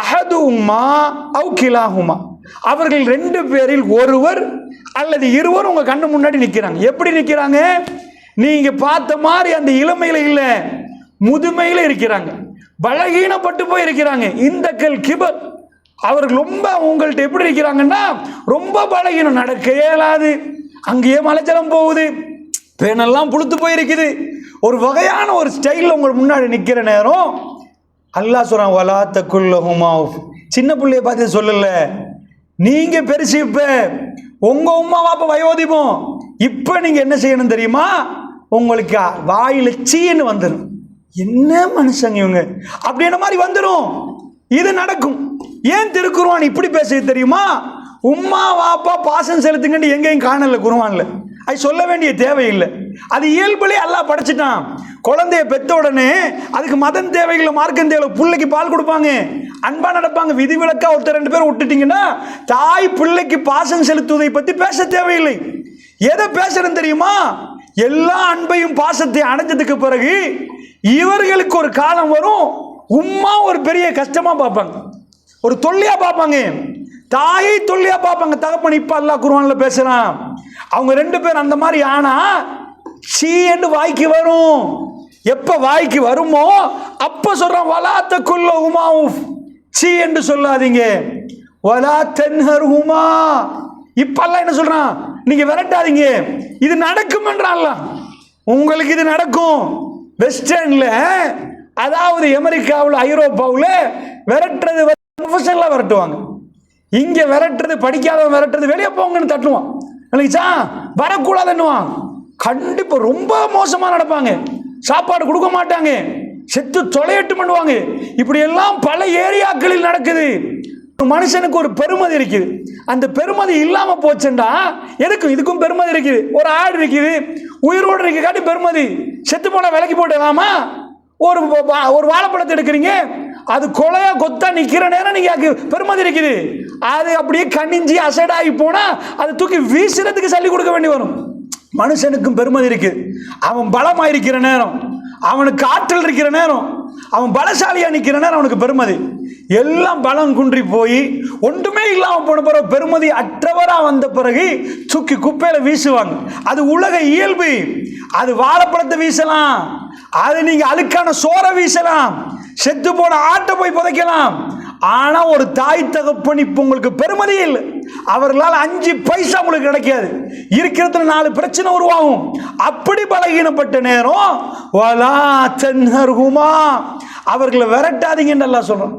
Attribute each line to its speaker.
Speaker 1: அஹதுமா அவு கிலாஹுமா. அவர்கள் ரெண்டு பேரில் ஒருவர் அல்லது இருவர் உங்க கண்ணு முன்னாடி நிற்கிறாங்க எப்படி நிற்கிறாங்க நீங்க பார்த்த மாதிரி அந்த இளமையில இல்லை முதுமையில இருக்கிறாங்க. பலகீனப்பட்டு போய் இருக்கிறாங்க. இந்த கல் கிபர் அவர்கள் ரொம்ப உங்கள்கிட்ட எப்படி இருக்கிறாங்கன்னா ரொம்ப பலகீனம். நடக்க இயலாது அங்கேயே மலைச்சலம் போகுது. பேனெல்லாம் புழுத்து போயிருக்குது. ஒரு வகையான ஒரு ஸ்டைலில் உங்கள் முன்னாடி நிற்கிற நேரம் அல்லாஹ் சொல்கிறான் வலா தக்குல்லஹுமா சின்ன பிள்ளைய பார்த்து சொல்லல. நீங்கள் பெருசு இப்போ. உங்கள் உமா பாப்பா வயோதிபம் இப்போ நீங்கள் என்ன செய்யணும் தெரியுமா? உங்களுக்கு வாயில் சீன்னு வந்துடும் என்ன மனுஷங்க இவங்க? அப்படின்ற மாதிரி வந்துடும் இது நடக்கும். ஏன் திருக்குருவான் இப்படி பேசுறது தெரியுமா? உம்மா வாப்பா பாசம் செலுத்துங்கன்னு எங்கேயும் காணல குருவான்ல அது சொல்ல வேண்டிய தேவையில்லை. அது இயல்புலே எல்லாம் படைச்சிட்டான். குழந்தைய பெத்த உடனே அதுக்கு மதம் தேவைகளை மார்க்கம் தேவைகளை பிள்ளைக்கு பால் கொடுப்பாங்க. அன்பா நடப்பாங்க. விதிவிலக்கா ஒருத்தர் ரெண்டு பேரும் விட்டுட்டீங்கன்னா தாய் பிள்ளைக்கு பாசம் செலுத்துவதை பத்தி பேச தேவையில்லை. எதை பேசுறேன்னு தெரியுமா? எல்லா அன்பையும் பாசத்தை அடைஞ்சதுக்கு பிறகு இவர்களுக்கு ஒரு காலம் வரும். உம்மா ஒரு பெரிய கஷ்டமா பார்ப்பாங்க. ஒரு தொல்லையா பார்ப்பாங்க. தாயை தொல்லையா பார்ப்பாங்க. தகப்பன் இப்ப அல்லாஹ் குருவானில் பேசுறான். அவங்க ரெண்டு பேரும் அந்த மாதிரி ஆனா சீ என்று வாய்க்கு வரும். எப்போ வாய்க்கு வருமோ அப்போ சொல்றான் வலாத்த குல்ல உமாவுஃப் சீ என்று சொல்லாதீங்க. வலா தென்ஹர் உமா. இப்பெல்லாம் என்ன சொல்கிறான் நீங்கள் விரட்டாதீங்க. இது நடக்கும் என்றான்ல. உங்களுக்கு இது நடக்கும். வெஸ்டர்னில் அதாவது அமெரிக்காவில் ஐரோப்பாவில் விரட்டுறது ப்ரொஃபஷனலாக விரட்டுவாங்க. இங்கே விரட்டுறது படிக்காதவன் விரட்டுறது வெளியே போங்கன்னு தட்டுவான். நினைச்சா வரக்கூடாதுன்னுவான். கண்டிப்பாக ரொம்ப மோசமாக நடப்பாங்க. சாப்பாடு கொடுக்க மாட்டாங்க. செத்து தொலையட்டு பண்ணுவாங்க. இப்படி எல்லாம் பல ஏரியாக்களில் நடக்குது. மனுஷனுக்கு ஒரு பெருமதி இருக்குது. அந்த பெருமதி இல்லாம போச்சுண்டா எதுக்கும்? இதுக்கும் பெருமதி இருக்குது. ஒரு ஆடு இருக்குது. உயிரோடு இருக்க காட்டி பெருமதி. செத்து போனா விலைக்கு போட்டுடலாமா? ஒரு வா- ஒரு வாழைப்பழத்தை எடுக்கிறீங்க. அது கொலையா கொத்தா நிக்கிற நேரம் நீங்க பெருமதி இருக்குது. அது அப்படியே கனிஞ்சி அசடாகி போனா அதை தூக்கி வீசுறதுக்கு சொல்லி கொடுக்க வேண்டி வரும். மனுஷனுக்கும் பெருமதி இருக்கு. அவன் பலமாக இருக்கிற நேரம் அவனுக்கு ஆற்றல் இருக்கிற நேரம் அவன் பலசாலியாக நிற்கிற நேரம் அவனுக்கு பெருமதி. எல்லாம் பலம் குன்றி போய் ஒன்றுமே இல்லாமல் போன பிறகு பெருமதி அற்றவராக வந்த பிறகு சுக்கி குப்பையில் வீசுவாங்க. அது உலக இயல்பு. அது வாழைப்பழத்தை வீசலாம். அது நீங்கள் அழுக்கான சோரை வீசலாம். செத்து போன ஆட்டை போய் புதைக்கலாம். ஆனால் ஒரு தாய் தகப்பன் இப்போ உங்களுக்கு பெருமதி இல்லை. அவர்களால் அஞ்சு பைசா உங்களுக்கு கிடைக்காது. இருக்கிறதுல நாலு பிரச்சனை உருவாகும். அப்படி பலகீனப்பட்ட நேரம் வலா அவர்களை விரட்டாதீங்கன்னு நல்லா சொல்றோம்